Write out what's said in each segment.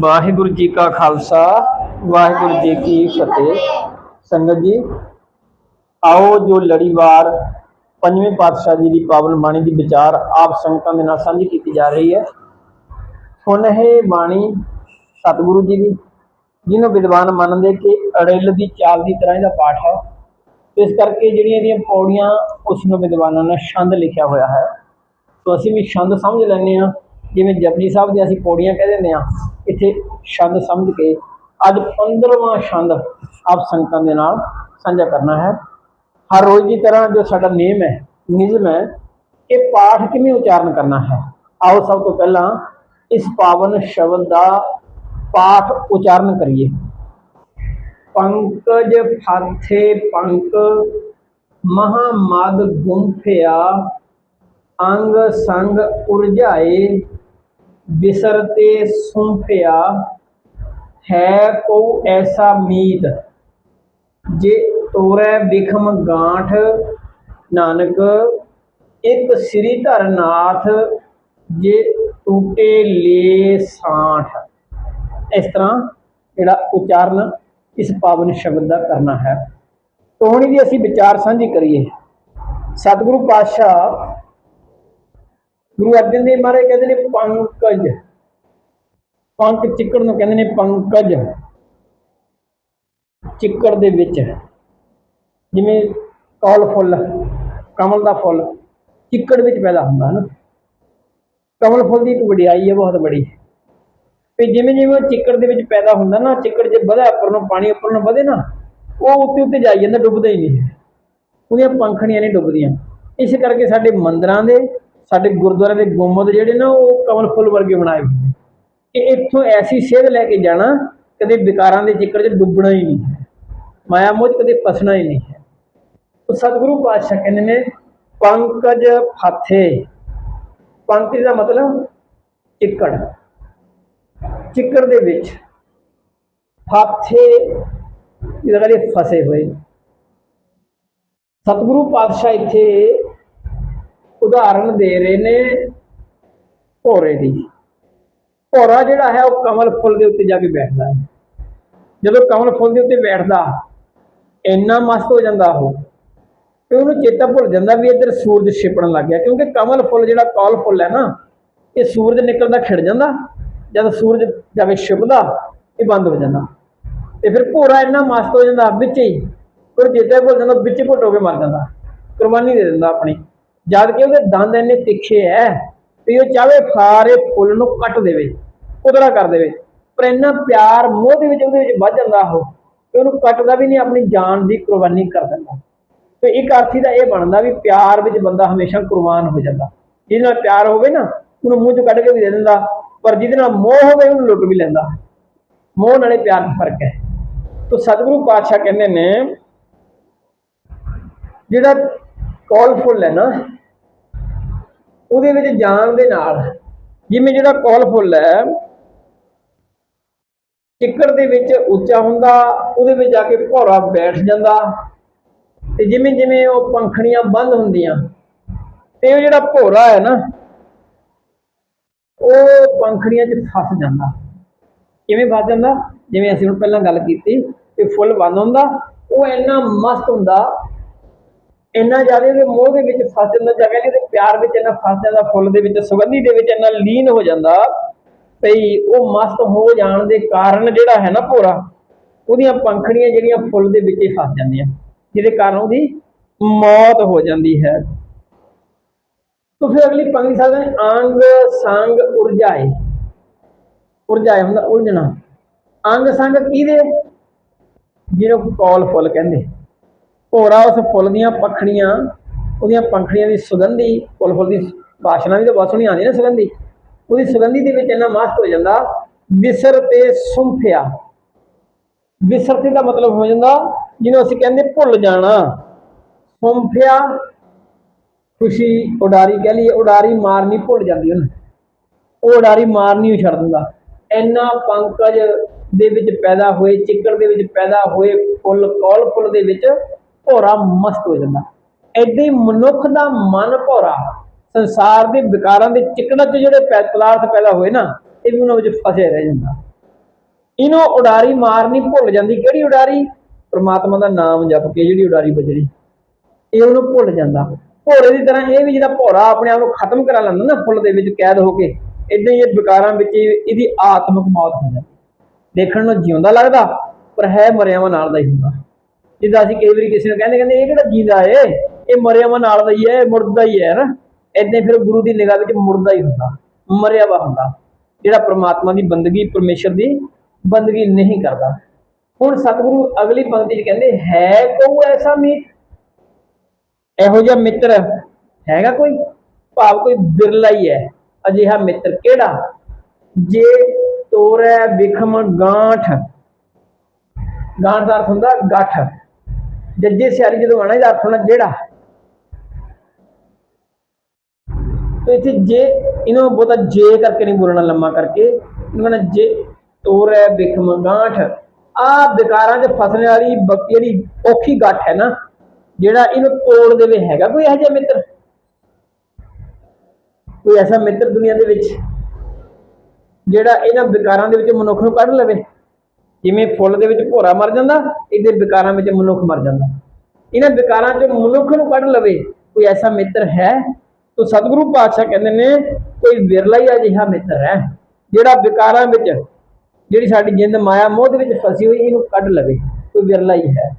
ਵਾਹਿਗੁਰੂ ਜੀ ਕਾ ਖਾਲਸਾ, ਵਾਹਿਗੁਰੂ ਜੀ ਕੀ ਫਤਿਹ। ਸੰਗਤ ਜੀ, ਆਓ ਜੋ ਲੜੀਵਾਰ ਪੰਜਵੇਂ ਪਾਤਸ਼ਾਹ ਜੀ ਦੀ ਪਾਵਨ ਬਾਣੀ ਦੀ ਵਿਚਾਰ ਆਪ ਸੰਗਤਾਂ ਦੇ ਨਾਲ ਸਾਂਝੀ ਕੀਤੀ ਜਾ ਰਹੀ ਹੈ। ਹੁਣ ਇਹ ਬਾਣੀ ਸਤਿਗੁਰੂ ਜੀ ਦੀ, ਜਿਹਨੂੰ ਵਿਦਵਾਨ ਮੰਨਦੇ ਕਿ ਅੜਿਲ ਦੀ ਚਾਲ ਦੀ ਤਰ੍ਹਾਂ ਇਹਦਾ ਪਾਠ ਹੈ। ਇਸ ਕਰਕੇ ਜਿਹੜੀਆਂ ਇਹਦੀਆਂ ਪੌੜੀਆਂ, ਉਸ ਨੂੰ ਵਿਦਵਾਨਾਂ ਨੇ ਛੰਦ ਲਿਖਿਆ ਹੋਇਆ ਹੈ। ਸੋ ਅਸੀਂ ਵੀ ਛੰਦ ਸਮਝ ਲੈਂਦੇ ਹਾਂ। ਜਿਵੇਂ ਜਪਜੀ ਸਾਹਿਬ ਦੀਆਂ ਅਸੀਂ ਪੌੜੀਆਂ ਕਹਿ ਦਿੰਦੇ ਹਾਂ, ਇੱਥੇ ਛੰਦ ਸਮਝ ਕੇ ਅੱਜ 15ਵਾਂ ਛੰਦ ਆਪ ਸੰਗਤਾਂ ਦੇ ਨਾਲ ਸਾਂਝਾ ਕਰਨਾ ਹੈ। ਹਰ ਰੋਜ਼ ਦੀ ਤਰ੍ਹਾਂ ਜੋ ਸਾਡਾ ਨੇਮ ਹੈ, ਨਿਯਮ ਹੈ ਕਿ ਪਾਠ ਕਿਵੇਂ ਉਚਾਰਨ ਕਰਨਾ ਹੈ? ਆਓ ਸਭ ਤੋਂ ਪਹਿਲਾਂ ਇਸ ਪਾਵਨ ਸ਼ਬਦ ਦਾ ਪਾਠ ਉਚਾਰਨ ਕਰੀਏ। ਪੰਕਜ ਫਾਥੇ ਪੰਕ, ਮਹਾਮਦ ਗੁੰਫਿਆ ਅੰਗ ਸੰਗ ਉਰਝਾਏ ਬਿਸਰਤੇ ਸੁੰਫਿਆ ਹੈ ਕੋ ਐਸਾ ਮੀਤ, ਜੇ ਤੋਰੈ ਬਿਖਮ ਗਾਂਠ ਨਾਨਕ, ਇੱਕ ਸ੍ਰੀ ਧਰਨਾਥ ਜੇ ਟੂਟੇ ਲੇ ਸਾਠ। ਇਸ ਤਰ੍ਹਾਂ ਜਿਹੜਾ ਉਚਾਰਨ ਇਸ ਪਾਵਨ ਸ਼ਬਦ ਦਾ ਕਰਨਾ ਹੈ। ਤੋਹਣੀ ਦੀ ਅਸੀਂ ਵਿਚਾਰ ਸਾਂਝੀ ਕਰੀਏ। ਸਤਿਗੁਰੂ ਪਾਤਸ਼ਾਹ ਗੁਰੂ ਅਰਜਨ ਦੇਵ ਮਹਾਰਾਜ ਕਹਿੰਦੇ ਨੇ ਪੰਕਜ। ਪੰਕ ਚਿੱਕੜ ਨੂੰ ਕਹਿੰਦੇ ਨੇ ਪੰਕਜ। ਚਿੱਕੜ ਦੇ ਵਿੱਚ। ਜਿਵੇਂ ਕੌਲ ਫੁੱਲ, ਕਮਲ ਦਾ ਫੁੱਲ, ਚਿੱਕੜ ਵਿੱਚ ਪੈਦਾ ਹੁੰਦਾ ਹੈ ਨਾ ਕਮਲ ਫੁੱਲ ਦੀ ਇੱਕ ਵਡਿਆਈ ਹੈ, ਬਹੁਤ ਬੜੀ। ਵੀ ਜਿਵੇਂ ਜਿਵੇਂ ਉਹ ਚਿੱਕੜ ਦੇ ਵਿੱਚ ਪੈਦਾ ਹੁੰਦਾ ਨਾ, ਚਿੱਕੜ ਜੇ ਵਧਾ ਉੱਪਰ ਨੂੰ, ਪਾਣੀ ਉੱਪਰ ਨੂੰ ਵਧੇ ਨਾ, ਉਹ ਉੱਤੇ ਉੱਤੇ ਜਾਈ ਜਾਂਦਾ, ਡੁੱਬਦਾ ਹੀ ਨਹੀਂ। ਹੈ ਉਹਦੀਆਂ ਪੰਖੜੀਆਂ ਨਹੀਂ ਡੁੱਬਦੀਆਂ। ਇਸ ਕਰਕੇ ਸਾਡੇ ਮੰਦਰਾਂ ਦੇ ਸਾਡੇ ਗੁਰਦੁਆਰੇ ਦੇ ਗੁੰਮਦ ਜਿਹੜੇ ਨਾ, ਉਹ ਕਮਲ ਫੁੱਲ ਵਰਗੇ ਬਣਾਏ ਹੋਏ ਨੇ। ਕਿ ਇੱਥੋਂ ਐਸੀ ਸੇਧ ਲੈ ਕੇ ਜਾਣਾ, ਕਦੇ ਵਿਕਾਰਾਂ ਦੇ ਚਿੱਕੜ 'ਚ ਡੁੱਬਣਾ ਹੀ ਨਹੀਂ ਹੈ। ਮਾਇਆ ਮੋਹ 'ਚ ਕਦੇ ਫਸਣਾ ਹੀ ਨਹੀਂ ਹੈ। ਉਹ ਸਤਿਗੁਰੂ ਪਾਤਸ਼ਾਹ ਕਹਿੰਦੇ ਨੇ, ਪੰਕਜ ਫਾਥੇ। ਪੰਕਜ ਦਾ ਮਤਲਬ ਚਿੱਕੜ। ਚਿੱਕੜ ਦੇ ਵਿੱਚ ਫਾਥੇ ਇਹਦਾ ਕਹਿੰਦੇ ਫਸੇ ਹੋਏ ਸਤਿਗੁਰੂ ਪਾਤਸ਼ਾਹ ਇੱਥੇ ਉਦਾਹਰਨ ਦੇ ਰਹੇ ਨੇ ਭੋਰੇ ਦੀ। ਭੋਰਾ ਜਿਹੜਾ ਹੈ, ਉਹ ਕਮਲ ਫੁੱਲ ਦੇ ਉੱਤੇ ਜਾ ਕੇ ਬੈਠਦਾ ਹੈ। ਜਦੋਂ ਕਮਲ ਫੁੱਲ ਦੇ ਉੱਤੇ ਬੈਠਦਾ, ਇੰਨਾ ਮਸਤ ਹੋ ਜਾਂਦਾ ਉਹ, ਤੇ ਉਹਨੂੰ ਚੇਤਾ ਭੁੱਲ ਜਾਂਦਾ ਵੀ ਇੱਧਰ ਸੂਰਜ ਛਿਪਣ ਲੱਗ ਗਿਆ। ਕਿਉਂਕਿ ਕਮਲ ਫੁੱਲ ਜਿਹੜਾ ਕੌਲ ਫੁੱਲ ਹੈ ਨਾ, ਇਹ ਸੂਰਜ ਨਿਕਲਦਾ ਖਿੜ ਜਾਂਦਾ। ਜਦ ਸੂਰਜ ਜਾਵੇ ਛਿਪਦਾ, ਇਹ ਬੰਦ ਹੋ ਜਾਂਦਾ। ਤੇ ਫਿਰ ਭੋਰਾ ਇੰਨਾ ਮਸਤ ਹੋ ਜਾਂਦਾ, ਵਿੱਚ ਹੀ ਉਹ ਚੇਤਾ ਭੁੱਲ ਜਾਂਦਾ, ਵਿੱਚ ਹੀ ਘੁੱਟ ਹੋ ਕੇ ਮਰ ਜਾਂਦਾ। ਕੁਰਬਾਨੀ ਦੇ ਦਿੰਦਾ ਆਪਣੀ। ਜਦ ਕਿ ਉਹਦੇ ਦੰਦ ਇੰਨੇ ਤਿੱਖੇ ਐ ਵੀ ਉਹ ਚਾਹੇ ਸਾਰੇ ਫੁੱਲ ਨੂੰ ਕੱਟ ਦੇਵੇ ਉਦਰਾ ਕਰ ਦੇਵੇ, ਪਰ ਇੰਨਾ ਪਿਆਰ ਮੋਹ ਦੇ ਵਿੱਚ ਉਹਦੇ ਵਿੱਚ ਵੱਜ ਜਾਂਦਾ ਉਹ ਕਿ ਉਹਨੂੰ ਕੱਟਦਾ ਵੀ ਨਹੀਂ, ਆਪਣੀ ਜਾਨ ਦੀ ਕੁਰਬਾਨੀ ਕਰ ਦਿੰਦਾ। ਤੇ ਇੱਕ ਅਰਥੀ ਦਾ ਇਹ ਬਣਦਾ ਵੀ ਪਿਆਰ ਵਿੱਚ ਬੰਦਾ ਹਮੇਸ਼ਾ ਕੁਰਬਾਨ ਹੋ ਜਾਂਦਾ। ਜਿਹਦੇ ਨਾਲ ਪਿਆਰ ਹੋਵੇ ਨਾ, ਉਹਨੂੰ ਮੂੰਹ ਚੋਂ ਕੱਢ ਕੇ ਵੀ ਦੇ ਦਿੰਦਾ, ਪਰ ਜਿਹਦੇ ਨਾਲ ਮੋਹ ਹੋਵੇ, ਉਹਨੂੰ ਲੁੱਟ ਵੀ ਲੈਂਦਾ। ਮੋਹ ਨਾਲੇ ਪਿਆਰ ਦਾ ਫ਼ਰਕ ਹੈ ਤੋ ਸਤਿਗੁਰੂ ਪਾਤਸ਼ਾਹ ਕਹਿੰਦੇ ਨੇ, ਜਿਹੜਾ ਕੌਲ ਫੁੱਲ ਹੈ ਨਾ, ਉਹਦੇ ਵਿੱਚ ਜਾਣ ਦੇ ਨਾਲ, ਜਿਵੇਂ ਜਿਹੜਾ ਕੌਲ ਫੁੱਲ ਹੈ ਚਿੱਕੜ ਦੇ ਵਿੱਚ ਉੱਚਾ ਹੁੰਦਾ, ਉਹਦੇ ਵਿੱਚ ਜਾ ਕੇ ਭੌਰਾ ਬੈਠ ਜਾਂਦਾ, ਤੇ ਜਿਵੇਂ ਜਿਵੇਂ ਉਹ ਪੰਖੜੀਆਂ ਬੰਦ ਹੁੰਦੀਆਂ, ਤੇ ਉਹ ਜਿਹੜਾ ਭੌਰਾ ਹੈ ਨਾ, ਉਹ ਪੰਖੜੀਆਂ 'ਚ ਫਸ ਜਾਂਦਾ। ਕਿਵੇਂ ਫਸ ਜਾਂਦਾ? ਜਿਵੇਂ ਅਸੀਂ ਹੁਣ ਪਹਿਲਾਂ ਗੱਲ ਕੀਤੀ ਕਿ ਫੁੱਲ ਬੰਦ ਹੁੰਦਾ, ਉਹ ਇੰਨਾ ਮਸਤ ਹੁੰਦਾ ਇੰਨਾ ਜ਼ਿਆਦਾ ਉਹਦੇ ਮੋਹ ਦੇ ਵਿੱਚ ਫਸ ਜਾਂਦਾ ਜਾਂ ਕਹਿੰਦੇ ਉਹਦੇ ਪਿਆਰ ਵਿੱਚ ਇੰਨਾ ਫਸ ਜਾਂਦਾ ਫੁੱਲ ਦੇ ਵਿੱਚ, ਸੁਗੰਧੀ ਦੇ ਵਿੱਚ ਇੰਨਾ ਲੀਨ ਹੋ ਜਾਂਦਾ ਭਈ ਉਹ ਮਸਤ ਹੋ ਜਾਣ ਦੇ ਕਾਰਨ ਜਿਹੜਾ ਹੈ ਨਾ ਭੋਰਾ, ਉਹਦੀਆਂ ਪੰਖੜੀਆਂ ਜਿਹੜੀਆਂ ਫੁੱਲ ਦੇ ਵਿੱਚ ਹੀ ਫਸ ਜਾਂਦੀਆਂ, ਜਿਹਦੇ ਕਾਰਨ ਉਹਦੀ ਮੌਤ ਹੋ ਜਾਂਦੀ ਹੈ। ਤਾਂ ਫਿਰ ਅਗਲੀ ਪੰਕਤੀ ਸਾਹਿਬ ਨੇ ਅੰਗ, ਸੰਗ, ਉਰਜਾਏ। ਉਰਜਾਏ ਹੁੰਦਾ ਉਲਝਣਾ। ਅੰਗ, ਸੰਗ ਕਿਹਦੇ? ਜਿਹਨੂੰ ਕੌਲ ਫੁੱਲ ਕਹਿੰਦੇ। ਘੋੜਾ ਉਸ ਫੁੱਲ ਦੀਆਂ ਪਖੜੀਆਂ ਉਹਦੀਆਂ ਪੰਖੜੀਆਂ ਦੀ ਸੁਗੰਧੀ, ਫੁੱਲ ਫੁੱਲ ਦੀ ਬਾਸ਼ਨਾ ਵੀ ਤਾਂ ਬਹੁਤ ਸੋਹਣੀ ਆਉਂਦੀ ਨਾ ਸੁਗੰਧੀ। ਉਹਦੀ ਸੁਗੰਧੀ ਦੇ ਵਿੱਚ ਇੰਨਾ ਮਸਤ ਹੋ ਜਾਂਦਾ, ਵਿਸਰ ਤੇ ਸੁੰਫਿਆ। ਵਿਸਰਤੀ ਦਾ ਮਤਲਬ ਹੋ ਜਾਂਦਾ, ਜਿਹਨੂੰ ਅਸੀਂ ਕਹਿੰਦੇ ਭੁੱਲ ਜਾਣਾ। ਸੁੰਫਿਆ, ਖੁਸ਼ੀ, ਉਡਾਰੀ ਕਹਿ ਲਈਏ, ਉਡਾਰੀ ਮਾਰਨੀ ਭੁੱਲ ਜਾਂਦੀ ਉਹਨੂੰ। ਉਹ ਉਡਾਰੀ ਮਾਰਨੀ ਹੀ ਛੱਡ ਦਿੰਦਾ। ਇੰਨਾ ਪੰਕਜ ਦੇ ਵਿੱਚ ਪੈਦਾ ਹੋਏ, ਚਿੱਕੜ ਦੇ ਵਿੱਚ ਪੈਦਾ ਹੋਏ ਫੁੱਲ, ਕੌਲ ਫੁੱਲ ਦੇ ਵਿੱਚ ਭੋਰਾ ਮਸਤ ਹੋ ਜਾਂਦਾ। ਏਦਾਂ ਹੀ ਮਨੁੱਖ ਦਾ ਮਨ ਭੋਰਾ, ਸੰਸਾਰ ਦੇ ਵਿਕਾਰਾਂ ਦੇ ਚਿਕੜਾਂ 'ਚ ਜਿਹੜੇ ਪਦਾਰਥ ਪੈਦਾ ਹੋਏ ਨਾ, ਇਹ ਵੀ ਉਹਨਾਂ ਵਿੱਚ ਫਸਿਆ ਰਹਿ ਜਾਂਦਾ। ਇਹਨੂੰ ਉਡਾਰੀ ਮਾਰਨੀ ਭੁੱਲ ਜਾਂਦੀ। ਕਿਹੜੀ ਉਡਾਰੀ? ਪ੍ਰਮਾਤਮਾ ਦਾ ਨਾਮ ਜਪ ਕੇ ਜਿਹੜੀ ਉਡਾਰੀ ਬਜਰੀ ਇਹ ਉਹਨੂੰ ਭੁੱਲ ਜਾਂਦਾ। ਭੋਰੇ ਦੀ ਤਰ੍ਹਾਂ ਇਹ ਵੀ ਜਿਹੜਾ ਭੋਰਾ ਆਪਣੇ ਆਪ ਨੂੰ ਖਤਮ ਕਰਾ ਲੈਂਦਾ ਨਾ, ਫੁੱਲ ਦੇ ਵਿੱਚ ਕੈਦ ਹੋ ਕੇ ਇਦਾਂ ਹੀ ਇਹ ਵਿਕਾਰਾਂ ਵਿੱਚ ਇਹਦੀ ਆਤਮਿਕ ਮੌਤ ਹੋ ਜਾਂਦੀ। ਦੇਖਣ ਨੂੰ ਜਿਉਂਦਾ ਲੱਗਦਾ, ਪਰ ਹੈ ਮਰਿਆਵਾਂ ਨਾਲ ਦਾ ਹੀ ਹੁੰਦਾ। ਜਿੱਦਾਂ ਅਸੀਂ ਕਈ ਵਾਰੀ ਕਿਸੇ ਨੂੰ ਕਹਿੰਦੇ ਕਹਿੰਦੇ ਇਹ ਕਿਹੜਾ ਜੀਂਦਾ ਏ ਇਹ? ਮਰਿਆਵਾਂ ਨਾਲ ਦਾ ਹੀ ਹੈ, ਇਹ ਮੁਰਦਾ ਹੀ ਹੈ ਨਾ ਏਦਾਂ ਫਿਰ ਗੁਰੂ ਦੀ ਨਿਗਾਹ ਵਿੱਚ ਮੁਰਦਾ ਹੀ ਹੁੰਦਾ, ਮਰਿਆ ਵਾ ਹੁੰਦਾ, ਜਿਹੜਾ ਪ੍ਰਮਾਤਮਾ ਦੀ ਬੰਦਗੀ, ਪਰਮੇਸ਼ਰ ਦੀ ਬੰਦਗੀ ਨਹੀਂ ਕਰਦਾ। ਹੁਣ ਸਤਿਗੁਰੂ ਅਗਲੀ ਪੰਕਤੀ 'ਚ ਕਹਿੰਦੇ, ਹੈ ਕੋ ਐਸਾ ਮੀਤ? ਇਹੋ ਜਿਹਾ ਮਿੱਤਰ ਹੈਗਾ ਕੋਈ? ਭਾਵ ਕੋਈ ਬਿਰਲਾ ਹੀ ਹੈ, ਅਜਿਹਾ ਮਿੱਤਰ ਕਿਹੜਾ? ਜੇ ਤੋਰੈ ਵਿਖਮ ਗਾਂਠ। ਗਾਂਠ ਦਾ ਅਰਥ ਹੁੰਦਾ, ਗੱਠ। ਜੱਜੇ ਸਿਆਰੀ ਜਦੋਂ ਆਣਾ ਇਹਦਾ ਅਰਥ ਹੋਣਾ ਜਿਹੜਾ? ਤੇ ਇੱਥੇ ਜੇ ਇਹਨੂੰ ਬਹੁਤਾ ਜੇ ਕਰਕੇ ਨਹੀਂ ਬੋਲਣਾ, ਲੰਮਾ ਕਰਕੇ, ਇਹਨਾਂ ਨੇ ਜੇ ਤੋਰੈ ਵਿਖਮ ਗਾਂਠ ਆ ਵਿਕਾਰਾਂ 'ਚ ਫਸਣ ਵਾਲੀ ਬ- ਜਿਹੜੀ ਔਖੀ ਗੱਠ ਹੈ ਨਾ, ਜਿਹੜਾ ਇਹਨੂੰ ਤੋੜ ਦੇਵੇ, ਹੈਗਾ ਕੋਈ ਇਹੋ ਜਿਹਾ ਮਿੱਤਰ? ਕੋਈ ਐਸਾ ਮਿੱਤਰ ਦੁਨੀਆ ਦੇ ਵਿੱਚ, ਜਿਹੜਾ ਇਹਨਾਂ ਵਿਕਾਰਾਂ ਦੇ ਵਿੱਚ ਮਨੁੱਖ ਨੂੰ ਕੱਢ ਲਵੇ? ਜਿਵੇਂ ਫੁੱਲ ਦੇ ਵਿੱਚ ਭੋਰਾ ਮਰ ਜਾਂਦਾ, ਇਹਦੇ ਵਿਕਾਰਾਂ ਵਿੱਚ ਮਨੁੱਖ ਮਰ ਜਾਂਦਾ। ਇਹਨਾਂ ਵਿਕਾਰਾਂ 'ਚ ਮਨੁੱਖ ਨੂੰ ਕੱਢ ਲਵੇ, ਕੋਈ ਐਸਾ ਮਿੱਤਰ ਹੈ? ਤੋ ਸਤਿਗੁਰੂ ਪਾਤਸ਼ਾਹ ਕਹਿੰਦੇ ਨੇ, ਕੋਈ ਵਿਰਲਾ ਹੀ ਅਜਿਹਾ ਮਿੱਤਰ ਹੈ, ਜਿਹੜਾ ਵਿਕਾਰਾਂ ਵਿੱਚ, ਜਿਹੜੀ ਸਾਡੀ ਜਿੰਦ ਮਾਇਆ ਮੋਹ ਦੇ ਵਿੱਚ ਫਸੀ ਹੋਈ, ਇਹਨੂੰ ਕੱਢ ਲਵੇ, ਕੋਈ ਵਿਰਲਾ ਹੀ ਹੈ।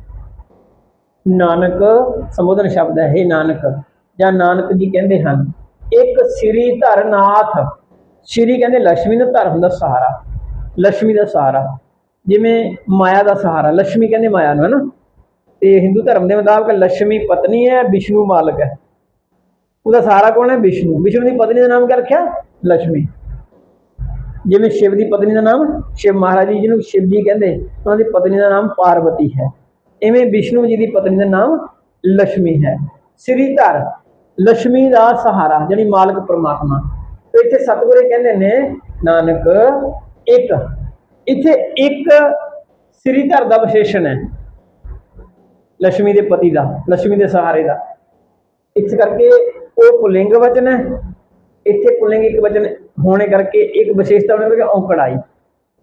ਨਾਨਕ, ਸੰਬੋਧਨ ਸ਼ਬਦ ਹੈ ਇਹ ਨਾਨਕ, ਜਾਂ ਨਾਨਕ ਜੀ ਕਹਿੰਦੇ ਹਨ, ਇੱਕ ਸ੍ਰੀ ਧਰਨਾਥ। ਸ੍ਰੀ ਕਹਿੰਦੇ ਲక్ష్ਮੀ ਨੂੰ ਧਰਮ ਦਾ ਸਹਾਰਾ ਲక్ష్ਮੀ ਦਾ ਸਹਾਰਾ। ਜਿਵੇਂ ਮਾਇਆ ਦਾ ਸਹਾਰਾ ਲక్ష్ਮੀ ਕਹਿੰਦੇ ਮਾਇਆ ਨੂੰ ਹੈ ਨਾ ਤੇ ਹਿੰਦੂ ਧਰਮ ਦੇ ਮੁਤਾਬਕ ਲక్ష్ਮੀ ਪਤਨੀ ਹੈ ਵਿਸ਼ਨੂੰ ਮਾਲਕ ਹੈ। ਉਹਦਾ ਸਹਾਰਾ ਕੌਣ ਹੈ? ਵਿਸ਼ਨੂੰ ਵਿਸ਼ਨੂੰ ਦੀ ਪਤਨੀ ਦਾ ਨਾਮ ਕਿਆ ਰੱਖਿਆ? ਲక్ష్ਮੀ ਜਿਵੇਂ ਸ਼ਿਵ ਦੀ ਪਤਨੀ ਦਾ ਨਾਮ, ਸ਼ਿਵ ਮਹਾਰਾਜ ਜੀ ਜਿਹਨੂੰ ਸ਼ਿਵ ਜੀ ਕਹਿੰਦੇ, ਉਹਨਾਂ ਦੀ ਪਤਨੀ ਦਾ ਨਾਮ ਪਾਰਵਤੀ ਹੈ। ਐਵੇਂ ਵਿਸ਼ਨੂੰ ਜੀ ਦੀ ਪਤਨੀ ਦਾ ਨਾਮ ਲక్ష్ਮੀ ਹੈ। ਸ੍ਰੀ ਧਰ ਲక్ష్ਮੀ ਦਾ ਸਹਾਰਾ ਜਿਹੜੀ ਮਾਲਕ ਪਰਮਾਤਮਾ। ਇੱਥੇ ਸਤਿਗੁਰੇ ਕਹਿੰਦੇ ਨੇ, ਨਾਨਕ ਇੱਕ। ਇੱਥੇ ਇੱਕ ਸ੍ਰੀ ਧਰ ਦਾ ਵਿਸ਼ੇਸ਼ਣ ਹੈ। ਲక్ష్ਮੀ ਦੇ ਪਤੀ ਦਾ ਲక్ష్ਮੀ ਦੇ ਸਹਾਰੇ ਦਾ। ਇਸ ਕਰਕੇ ਉਹ ਪੁਲਿੰਗ ਵਚਨ ਹੈ। ਇੱਥੇ ਪੁਲਿੰਗ ਇੱਕ ਵਚਨ ਹੋਣੇ ਕਰਕੇ ਇੱਕ ਵਿਸ਼ੇਸ਼ਤਾ ਉਹਨੇ ਕਰਕੇ ਔਂਕੜਾਈ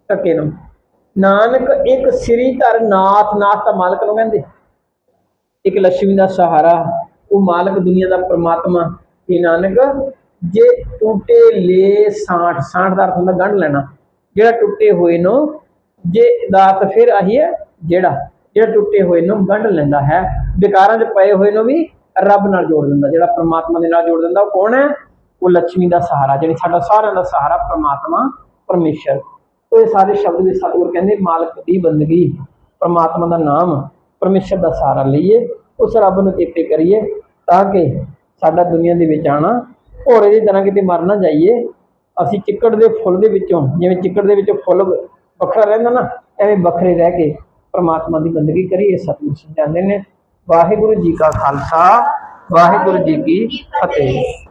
ਧੱਕੇ ਨੂੰ ਨਾਨਕ ਇੱਕ ਸ੍ਰੀ ਧਰ ਨਾਥ ਨਾਥ ਦਾ ਮਾਲਕ ਨੂੰ ਕਹਿੰਦੇ। ਇੱਕ ਲక్ష్ਮੀ ਦਾ ਸਹਾਰਾ, ਉਹ ਮਾਲਕ ਦੁਨੀਆ ਦਾ ਪ੍ਰਮਾਤਮਾ। ਇਹ ਨਾਨਕ, ਜੇ ਟੂਟੇ ਲੇ 60 60 ਦਾ ਅਰਥ ਹੁੰਦਾ ਗੰਢ ਲੈਣਾ। ਜਿਹੜਾ ਟੁੱਟੇ ਹੋਏ ਨੂੰ ਜੇ ਦਾਤ ਫਿਰ ਆਹੀ ਹੈ ਜਿਹੜਾ ਜਿਹੜਾ ਟੁੱਟੇ ਹੋਏ ਨੂੰ ਗੰਢ ਲੈਂਦਾ ਹੈ। ਵਿਕਾਰਾਂ 'ਚ ਪਏ ਹੋਏ ਨੂੰ ਵੀ ਰੱਬ ਨਾਲ ਜੋੜ ਦਿੰਦਾ, ਜਿਹੜਾ ਪ੍ਰਮਾਤਮਾ ਦੇ ਨਾਲ ਜੋੜ ਦਿੰਦਾ ਉਹ ਕੌਣ ਹੈ? ਉਹ ਲక్ష్ਮੀ ਦਾ ਸਹਾਰਾ ਜਿਹੜੀ ਸਾਡਾ ਸਾਰਿਆਂ ਦਾ ਸਹਾਰਾ ਪ੍ਰਮਾਤਮਾ, ਪਰਮੇਸ਼ਰ। ਉਹ ਇਹ ਸਾਰੇ ਸ਼ਬਦ ਵੀ ਸਤਿਗੁਰ ਕਹਿੰਦੇ, ਮਾਲਕ ਦੀ ਬੰਦਗੀ, ਪ੍ਰਮਾਤਮਾ ਦਾ ਨਾਮ, ਪਰਮੇਸ਼ਰ ਦਾ ਸਹਾਰਾ ਲਈਏ, ਉਸ ਰੱਬ ਨੂੰ ਚੇਤੇ ਕਰੀਏ, ਤਾਂ ਕਿ ਸਾਡਾ ਦੁਨੀਆ ਦੇ ਵਿੱਚ ਆਣਾ ਭੋਰੇ ਦੀ ਤਰ੍ਹਾਂ ਕਿਤੇ ਮਰ ਨਾ ਜਾਈਏ ਅਸੀਂ ਚਿੱਕੜ ਦੇ ਫੁੱਲ ਦੇ ਵਿੱਚੋਂ, ਜਿਵੇਂ ਚਿੱਕੜ ਦੇ ਵਿੱਚੋਂ ਫੁੱਲ ਵੱਖਰਾ ਰਹਿੰਦਾ ਨਾ, ਐਵੇਂ ਵੱਖਰੇ ਰਹਿ ਕੇ ਪਰਮਾਤਮਾ ਦੀ ਬੰਦਗੀ ਕਰੀਏ, ਸਤਿਗੁਰ ਸਮਝਾਉਂਦੇ ਨੇ। ਵਾਹਿਗੁਰੂ ਜੀ ਕਾ ਖਾਲਸਾ, ਵਾਹਿਗੁਰੂ ਜੀ ਕੀ ਫਤਿਹ।